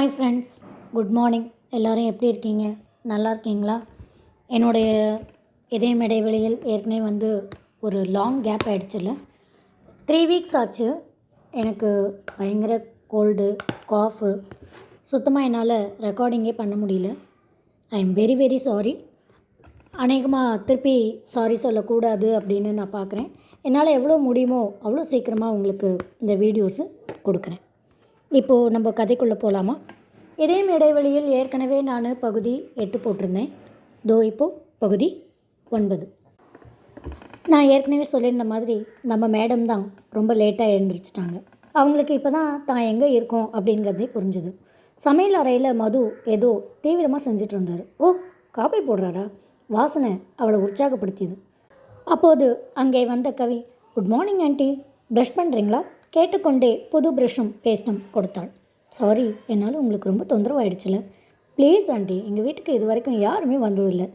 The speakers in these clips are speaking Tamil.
ஹாய் ஃப்ரெண்ட்ஸ் குட் மார்னிங் எல்லோரும் எப்படி இருக்கீங்க? நல்லா இருக்கீங்களா? என்னுடைய இதயம் இடைவெளியில் ஏற்கனவே வந்து ஒரு லாங் கேப் ஆகிடுச்சுல்ல த்ரீ வீக்ஸ் ஆச்சு. எனக்கு பயங்கர கோல்டு காஃபு சுத்தமாக என்னால் ரெக்கார்டிங்கே பண்ண முடியல. I am very very sorry அநேகமாக திருப்பி சாரி சொல்லக்கூடாது அப்படின்னு நான் பார்க்குறேன் என்னால் எவ்வளோ முடியுமோ அவ்வளோ சீக்கிரமாக உங்களுக்கு இந்த வீடியோஸு கொடுக்குறேன். இப்போது நம்ம கதைக்குள்ளே போகலாமா இதே இடைவெளியில் ஏற்கனவே நான் பகுதி எட்டு போட்டிருந்தேன். தோ இப்போது பகுதி ஒன்பது. நான் ஏற்கனவே சொல்லியிருந்த மாதிரி நம்ம மேடம் தான் ரொம்ப லேட்டாக எழுந்திரிச்சிட்டாங்க. அவங்களுக்கு இப்போ தான் தான் எங்கே இருக்கோம் அப்படிங்கிறதே புரிஞ்சுது. சமையல் அறையில் மது ஏதோ தீவிரமாக செஞ்சுட்டு இருந்தார். ஓ காப்பி போடுறாரா? வாசனை அவளை உற்சாகப்படுத்தியது. அப்போது அங்கே வந்த Kavi good morning aunty. Brush பண்ணுறீங்களா கேட்டுக்கொண்டே புது ப்ரஷ்ஷும் பேஸ்டும் கொடுத்தாள். சாரி என்னால் உங்களுக்கு ரொம்ப தொந்தரவாயிடுச்சுல. ப்ளீஸ் ஆண்டி எங்கள் வீட்டுக்கு இது வரைக்கும் யாருமே வந்ததில்லை.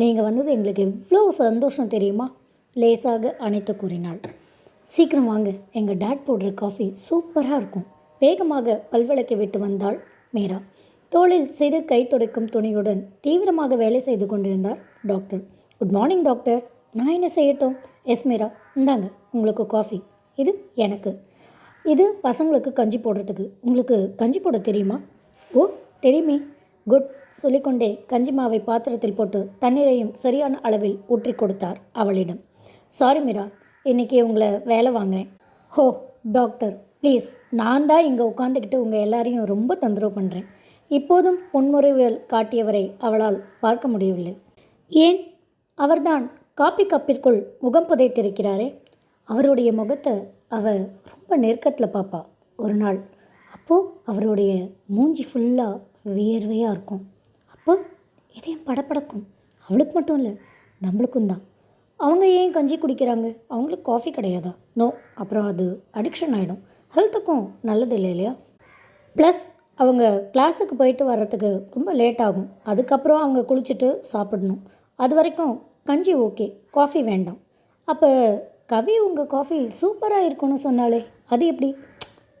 நீங்கள் வந்தது எங்களுக்கு எவ்வளோ சந்தோஷம் தெரியுமா? லேசாக அணைத்து கூறினாள். சீக்கிரம் வாங்க எங்கள் டேட் போடுற காஃபி சூப்பராக இருக்கும். வேகமாக பல்விளக்கை விட்டு வந்தாள் மீரா. தோளில் சிறு கை துடைக்கும் துணியுடன் தீவிரமாக வேலை செய்து கொண்டிருந்தார் டாக்டர் குட் மார்னிங் டாக்டர் நான் என்ன செய்யட்டும்? எஸ் மீரா. இந்தாங்க உங்களுக்கு காஃபி இது எனக்கு. இது பசங்களுக்கு கஞ்சி போடுறதுக்கு. உங்களுக்கு கஞ்சி போட தெரியுமா? ஓ தெரியுமே. குட் சொல்லிக்கொண்டே கஞ்சி மாவை பாத்திரத்தில் போட்டு தண்ணீரையும் சரியான அளவில் ஊற்றி கொடுத்தார் அவளிடம். சாரி மீரா இன்றைக்கி உங்களை வேலை வாங்கினேன் ஹோ டாக்டர் ப்ளீஸ் நான் தான் இங்கே உட்காந்துக்கிட்டு உங்கள் எல்லாரையும் ரொம்ப தொந்தரவு பண்ணுறேன் இப்போதும் புன்முறுவல் காட்டியவரை அவளால் பார்க்க முடியவில்லை. ஏன்? அவர்தான் காப்பி கப்பிற்குள் முகம் புதைத்திருக்கிறாரே. அவருடைய முகத்தை அவ ரொம்ப நெருக்கத்தில் பார்ப்பா ஒரு நாள் அப்போது அவருடைய மூஞ்சி ஃபுல்லாக வியர்வையாக இருக்கும். அப்போ இதயம் படப்படக்கும் அவளுக்கு மட்டும் இல்லை நம்மளுக்கும் தான். அவங்க ஏன் கஞ்சி குடிக்கிறாங்க? அவங்களுக்கு காஃபி கிடையாதா? நோ அப்புறம் அது அடிக்ஷன் ஆகிடும் ஹெல்த்துக்கும் நல்லது இல்லை இல்லையா? ப்ளஸ் அவங்க கிளாஸுக்கு போயிட்டு வர்றதுக்கு ரொம்ப லேட் ஆகும். அதுக்கப்புறம் அவங்க குளிச்சுட்டு சாப்பிடணும். அது வரைக்கும் கஞ்சி ஓகே காஃபி வேண்டாம். அப்போ கவி உங்கள் காஃபி சூப்பராக இருக்கும்னு சொன்னாலே அது எப்படி?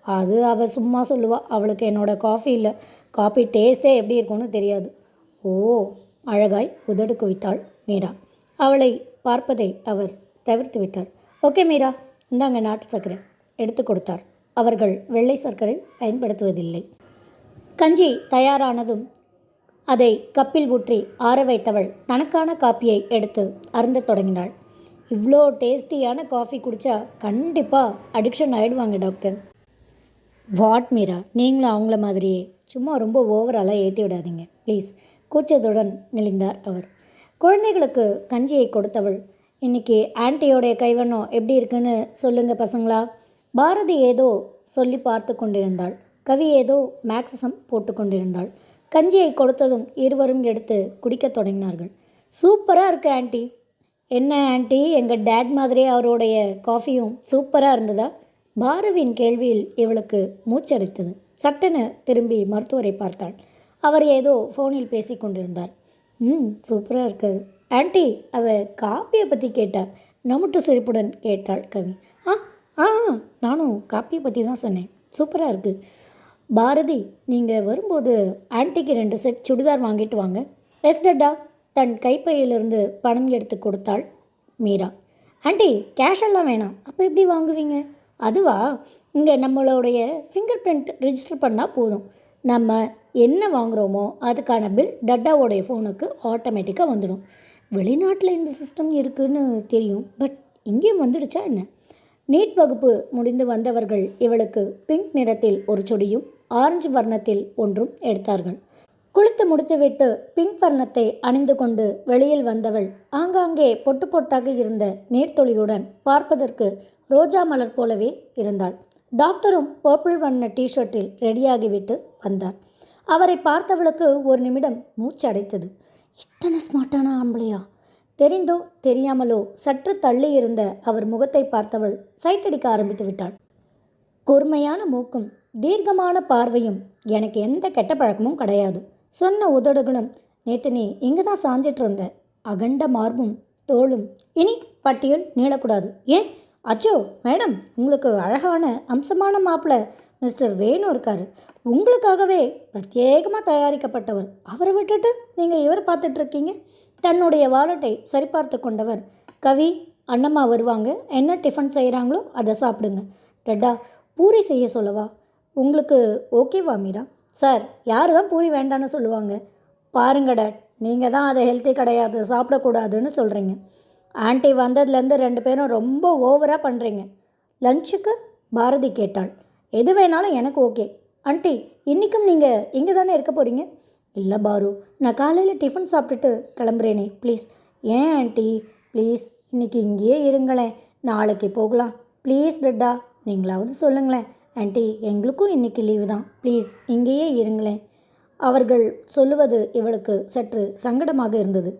அது அவள் சும்மா சொல்லுவா. அவளுக்கு என்னோடய காஃபி இல்லை. காஃபி டேஸ்ட்டே எப்படி இருக்கும்னு தெரியாது. ஓ அழகாய் உதடு குவித்தாள் மீரா. அவளை பார்ப்பதை அவர் தவிர்த்து விட்டார். ஓகே மீரா இந்தாங்க நாட்டு சர்க்கரை. எடுத்து கொடுத்தார். அவர்கள் வெள்ளை சர்க்கரை பயன்படுத்துவதில்லை. கஞ்சி தயாரானதும் அதை கப்பில் ஊற்றி ஆற வைத்தவள் தனக்கான காப்பியை எடுத்து அருந்தத் தொடங்கினாள். இவ்வளோ டேஸ்டியான காஃபி குடித்தா கண்டிப்பாக அடிக்ஷன் ஆகிடுவாங்க டாக்டர் வாட் மீரா நீங்களும் அவங்கள மாதிரியே. சும்மா ரொம்ப ஓவராலாக ஏற்றி விடாதீங்க. ப்ளீஸ் கூச்சத்துடன் நெளிந்தார் அவர். குழந்தைகளுக்கு கஞ்சியை கொடுத்தவள். இன்னைக்கு ஆன்ட்டியோடைய கைவண்ணம் எப்படி இருக்குன்னு சொல்லுங்கள் பசங்களா? பாரதி ஏதோ சொல்லி பார்த்து கொண்டிருந்தாள். கவி ஏதோ மேக்ஸிசம் போட்டு கொண்டிருந்தாள். கஞ்சியை கொடுத்ததும் இருவரும் எடுத்து குடிக்கத் தொடங்கினார்கள். சூப்பராக இருக்குது ஆன்ட்டி என்ன ஆண்டி? எங்கள் டேட் மாதிரியே அவருடைய காஃபியும் சூப்பராக இருந்ததா? பாரவின் கேள்வியில் இவளுக்கு மூச்சடித்தது சட்டென திரும்பி மருத்துவரை பார்த்தாள். அவர் ஏதோ ஃபோனில் பேசி கொண்டிருந்தார். ம் சூப்பராக இருக்காரு ஆண்டி அவ காப்பியை பற்றி கேட்டா நமுட்டு சிரிப்புடன் கேட்டாள் கவி. ஆ ஆ நானும் காப்பியை பற்றி தான் சொன்னேன். சூப்பராக இருக்குது பாரதி நீங்கள் வரும்போது ஆன்ட்டிக்கு ரெண்டு செட் சுடிதார் வாங்கிட்டு வாங்க. S ta-ta. தன் கைப்பையிலிருந்து பணம் எடுத்து கொடுத்தாள் மீரா. ஆண்டி கேஷ் எல்லாம் வேணாம். அப்போ எப்படி வாங்குவீங்க? அதுவா? இங்கே நம்மளுடைய ஃபிங்கர் பிரிண்ட் ரிஜிஸ்டர் பண்ணால் போதும். நம்ம என்ன வாங்குகிறோமோ அதுக்கான பில் டட்டாவோடைய ஃபோனுக்கு ஆட்டோமேட்டிக்காக வந்துடும். வெளிநாட்டில் இந்த சிஸ்டம் இருக்குதுன்னு தெரியும். பட் இங்கேயும் வந்துடுச்சா என்ன? நீட் வகுப்பு முடிந்து வந்தவர்கள் இவளுக்கு பிங்க் நிறத்தில் ஒரு சொடியும் ஆரஞ்சு வர்ணத்தில் ஒன்றும் எடுத்தார்கள். குளித்து முடித்துவிட்டு பிங்க் வர்ணத்தை அணிந்து கொண்டு வெளியில் வந்தவள் ஆங்காங்கே பொட்டு பொட்டாக இருந்த நீர்த்துளியுடன் பார்ப்பதற்கு ரோஜா மலர் போலவே இருந்தாள். டாக்டரும் பர்பிள் வண்ண டிஷர்ட்டில் ரெடியாகிவிட்டு வந்தார். அவரை பார்த்தவளுக்கு ஒரு நிமிடம் மூச்சு அடைத்தது. இத்தனை ஸ்மார்ட்டான ஆம்பளையா? தெரிந்தோ தெரியாமலோ சற்று தள்ளி இருந்த அவர் முகத்தை பார்த்தவள் சைட்டடிக்க ஆரம்பித்து விட்டாள். கூர்மையான மூக்கும் தீர்க்கமான பார்வையும் எனக்கு எந்த கெட்ட பழக்கமும் கிடையாது. சொன்ன உதடுகளும் நேற்று நீ இங்கே தான் சாஞ்சிட்டு இருந்த அகண்ட மார்பும் தோளும் இனி பட்டியல் நீளக்கூடாது. ஏன்? அச்சோ மேடம் உங்களுக்கு அழகான அம்சமான மாப்பிள்ளை மிஸ்டர் வேணு இருக்கார். உங்களுக்காகவே பிரத்யேகமாக தயாரிக்கப்பட்டவர். அவரை விட்டுட்டு நீங்கள் இவரை பார்த்துட்ருக்கீங்க? தன்னுடைய வாலெட்டை சரிபார்த்து கொண்டவர். கவி அண்ணம்மா வருவாங்க. என்ன டிஃபன் செய்கிறாங்களோ அதை சாப்பிடுங்க. டெட்டா பூரி செய்ய சொல்லவா? உங்களுக்கு ஓகேவா மீரா? சார் யார் தான் பூரி வேண்டான்னு சொல்லுவாங்க. பாருங்க டேட் நீங்கள் தான் அதை ஹெல்த்தி கிடையாது சாப்பிடக்கூடாதுன்னு சொல்கிறீங்க ஆண்டி வந்ததுலேருந்து ரெண்டு பேரும் ரொம்ப ஓவராக பண்ணுறீங்க லஞ்சுக்கு பாரதி கேட்டாள். எது வேணாலும் எனக்கு ஓகே. ஆண்டி இன்றைக்கும் நீங்கள் இங்கே தானே இருக்க போகிறீங்க இல்லை பாரு நான் காலையில் டிஃபன் சாப்பிட்டுட்டு கிளம்புறேனே ப்ளீஸ் ஏன் ஆண்டி ப்ளீஸ் இன்றைக்கி இங்கேயே இருங்களேன். நாளைக்கு போகலாம். ப்ளீஸ் டட்டா நீங்களாவது சொல்லுங்களேன். ஆண்டி எங்களுக்கும் இன்றைக்கி லீவு தான். ப்ளீஸ் இங்கேயே இருங்களேன். அவர்கள் சொல்லுவது இவளுக்கு சற்று சங்கடமாக இருந்தது.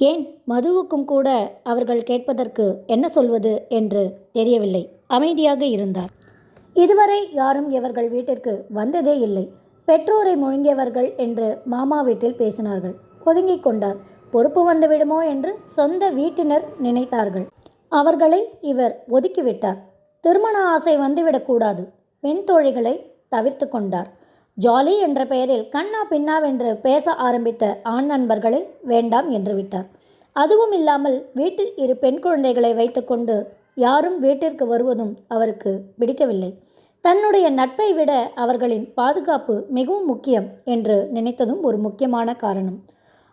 ஏன் மதுவுக்கும் கூட அவர்கள் கேட்பதற்கு என்ன சொல்வது என்று தெரியவில்லை. அமைதியாக இருந்தார். இதுவரை யாரும் இவர்கள் வீட்டிற்கு வந்ததே இல்லை. பெற்றோரை முழுங்கியவர்கள் என்று மாமா வீட்டில் பேசினார்கள். ஒதுங்கிக் கொண்டார். பொறுப்பு வந்துவிடுமோ என்று சொந்த வீட்டினர் நினைத்தார்கள். அவர்களை இவர் ஒதுக்கிவிட்டார் திருமண ஆசை வந்துவிடக்கூடாது பெண் தோழிகளை தவிர்த்து கொண்டார். ஜாலி என்ற பெயரில் கண்ணா பின்னாவென்று பேச ஆரம்பித்த ஆண் நண்பர்களை வேண்டாம் என்று விட்டார். அதுவும் இல்லாமல் வீட்டில் இரு பெண் குழந்தைகளை வைத்துக்கொண்டு யாரும் வீட்டிற்கு வருவதும் அவருக்கு பிடிக்கவில்லை. தன்னுடைய நட்பை விட அவர்களின் பாதுகாப்பு மிகவும் முக்கியம் என்று நினைத்ததும் ஒரு முக்கியமான காரணம்.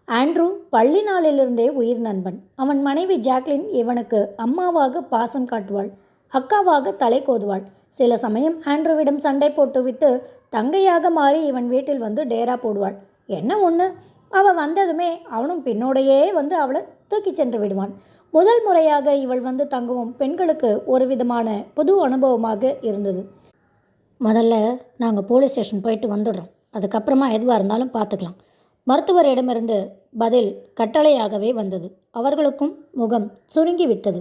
ஆண்ட்ரூ பள்ளி நாளிலிருந்தே உயிர் நண்பன். அவன் மனைவி ஜாக்லின் இவனுக்கு அம்மாவாக பாசம் காட்டுவாள். அக்காவாக தலை கோதுவாள். சில சமயம் ஆண்ட்ரூவிடம் சண்டை போட்டுவிட்டு தங்கையாக மாறி இவன் வீட்டில் வந்து டேரா போடுவாள். என்ன ஒன்று அவள் வந்ததுமே அவனும் பின்னோடையே வந்து அவளை தூக்கிச் சென்று விடுவான். முதல் முறையாக இவள் வந்து தங்கவும் பெண்களுக்கு ஒரு விதமான புது அனுபவமாக இருந்தது. முதல்ல நாங்கள் போலீஸ் ஸ்டேஷன் போயிட்டு வந்துடுறோம். அதுக்கப்புறமா எதுவாக இருந்தாலும் பார்த்துக்கலாம். மருத்துவரிடமிருந்து பதில் கட்டளையாகவே வந்தது. அவர்களுக்கும் முகம் சுருங்கி விட்டது.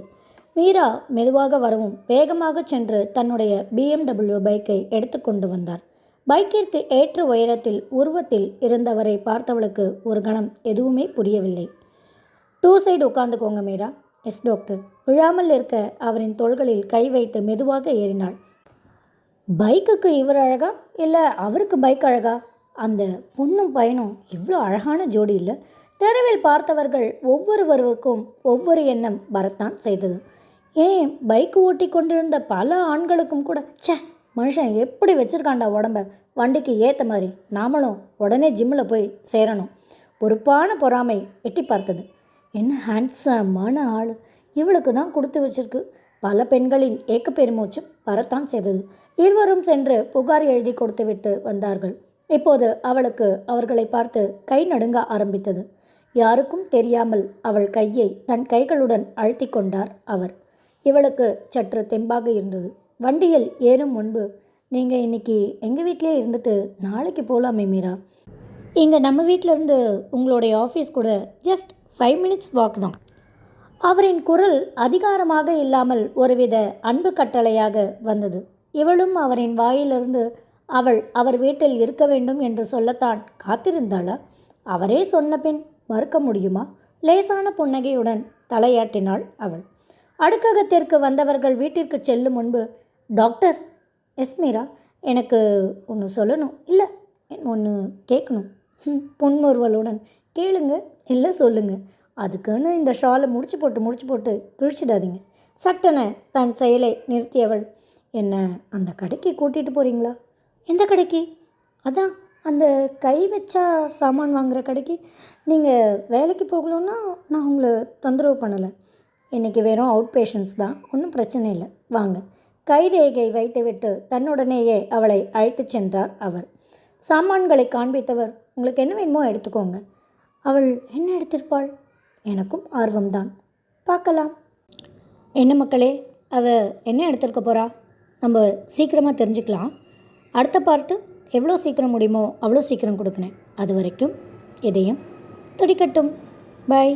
மீரா மெதுவாக வரவும் வேகமாக சென்று தன்னுடைய பிஎம்டபிள்யூ பைக்கை எடுத்து கொண்டு வந்தார். பைக்கிற்கு ஏற்ற உயரத்தில் உருவத்தில் இருந்தவரை பார்த்தவளுக்கு ஒரு கணம் எதுவுமே புரியவில்லை. டூ சைடு உட்காந்துக்கோங்க மீரா எஸ் டாக்டர். விழாமல் இருக்க அவரின் தோள்களில் கை வைத்து மெதுவாக ஏறினாள். பைக்குக்கு இவர் அழகா? இல்லை அவருக்கு பைக் அழகா? அந்த பொண்ணும் பையனும் இவ்வளோ அழகான ஜோடி இல்லை? தெருவில் பார்த்தவர்கள் ஒவ்வொருவருக்கும் ஒவ்வொரு எண்ணம் வரத்தான் செய்தது. ஏன் பைக் ஓட்டி கொண்டிருந்த பல ஆண்களுக்கும் கூட ச்சே மனுஷன் எப்படி வச்சுருக்காண்டா உடம்ப? வண்டிக்கு ஏற்ற மாதிரி நாமளும் உடனே ஜிம்மில் போய் சேரணும். பொறுப்பான பொறாமை எட்டி பார்த்தது. என்ன ஹேண்ட்ஸமான ஆள். இவளுக்கு தான் கொடுத்து வச்சிருக்கு. பல பெண்களின் ஏக்க பெருமூச்சும் வரத்தான் செய்தது. இருவரும் சென்று புகார் எழுதி கொடுத்துவிட்டு வந்தார்கள். இப்போது அவளுக்கு அவர்களை பார்த்து கை நடுங்க ஆரம்பித்தது. யாருக்கும் தெரியாமல் அவள் கையை தன் கைகளுடன் அழுத்தி கொண்டார் அவர். இவளுக்கு சற்று தெம்பாக இருந்தது. வண்டியில் ஏறும் முன்பு நீங்கள் இன்னைக்கு எங்கள் வீட்டிலே இருந்துட்டு நாளைக்கு போகலாமே மீரா. இங்கே நம்ம வீட்டிலேருந்து உங்களுடைய ஆஃபீஸ் கூட ஜஸ்ட் ஃபைவ் மினிட்ஸ் வாக் தான். அவரின் குரல் அதிகாரமாக இல்லாமல் ஒருவித அன்பு கட்டளையாக வந்தது. இவளும் அவரின் வாயிலிருந்து அவள் அவர் வீட்டில் இருக்க வேண்டும் என்று சொல்லத்தான் காத்திருந்தாளா? அவரே சொன்ன பின் மறுக்க முடியுமா? லேசான புன்னகையுடன் தலையாட்டினாள் அவள். அடுக்ககத்திற்கு வந்தவர்கள் வீட்டிற்கு செல்லும் முன்பு டாக்டர் எஸ் மீரா எனக்கு ஒன்று சொல்லணும். இல்லை ஒன்று கேட்கணும் ம், புன்முறுவலுடன் கேளுங்க இல்லை சொல்லுங்க. அதுக்குன்னு இந்த ஷாலை முடிச்சு போட்டு முடிச்சு போட்டு கிழிச்சிடாதீங்க. சட்டென தன் செயலை நிறுத்தியவள். என்ன அந்த கடைக்கு கூட்டிகிட்டு போகிறீங்களா எந்த கடைக்கு? அதான் அந்த கை வச்சா சாமான் வாங்குகிற கடைக்கு. நீங்கள் வேலைக்கு போகணுன்னா நான் உங்களை தொந்தரவு பண்ணலை. இன்றைக்கி வெறும் அவுட் பேஷண்ட்ஸ் தான். ஒன்றும் பிரச்சனை இல்லை. வாங்க. கைரேகை வைத்துவிட்டு தன்னுடனேயே அவளை அழைத்துச் சென்றார் அவர். சாமான்களை காண்பித்தவர் உங்களுக்கு என்ன வேணுமோ எடுத்துக்கோங்க. அவள் என்ன எடுத்திருப்பாள்? எனக்கும் ஆர்வம்தான். பார்க்கலாம். என்ன மக்களே அவ என்ன எடுத்திருக்க போகிறா நம்ம சீக்கிரமாக தெரிஞ்சுக்கலாம். அடுத்த பார்ட்டு எவ்வளோ சீக்கிரம் முடியுமோ அவ்வளோ சீக்கிரம் கொடுக்குறேன். அது வரைக்கும் இதயம் துடிக்கட்டும். பை